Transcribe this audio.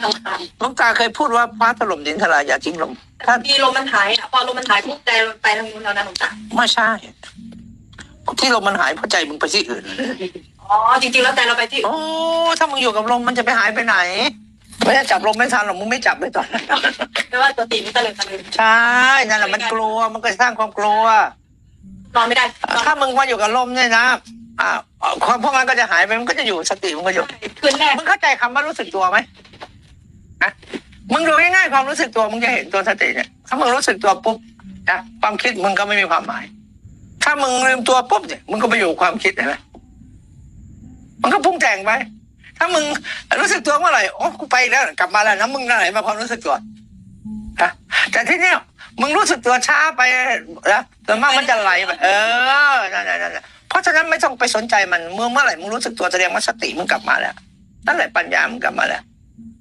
ทำตามหลวงตาเคยพูดว่าฟ้าถล่มดินทลายอย่าทิ้งลมถ้าทีลมมันหายอะพอลมมันหายปุ๊บใจไปทางนู้นแล้วนะหลวงตาไม่ใช่ ที่ลมมันหายเพราะใจมึงไปที่อื่น อ๋อจริงๆแล้วใจเราไปที่ โอ้ถ้ามึงอยู่กับลมมันจะไปหายไปไหนไม่ได้จับลมไม่ทันหรอกมึงไม่จับเลยตอนนั้นไม่ว่าตัวตีมันตะลึงตะลึงใช่นั่นแหละมันกลัวมันก็สร้างความกลัวนอนไม่ได้นอนถ้ามึงมาอยู่กับลมเนี่ยนะอ่าความพวกนั้นก็จะหายไปมันก็จะอยู่สติมันก็อยู่คืนแรกมึงเข้าใจคำว่ารู้สึกตัวไหมอะมึงดูง่ายๆ ความรู้สึกตัวมึงจะเห็นตัวสติเนี่ยถ้ามึงรู้สึกตัวปุ๊บนะความคิดมึงก็ไม่มีความหมาย ถ้ามึงลืมตัวปุ๊บเนี่ยมึงก็ไปอยู่ความคิดเห็นไหมมันก็ปรุงแต่งไป ถ้ามึงรู้สึกตัวเมื่อไหร่โอ้กูไปแล้วกลับมาแล้วนะมึงนั่นไหนมาความรู้สึกตัวนะแต่ที่เนี้ยมึงรู้สึกตัวช้าไปนะส่วนมากมันจะไหลไปเออนั่นๆนั่นเพราะฉะนั้นไม่ต้องไปสนใจมันเมื่อเมื่อไหร่มึงรู้สึกตัวแสดงว่าสติมึงกลับมาแล้วนั่นแหละปัญญามึงกลับมาแล้ว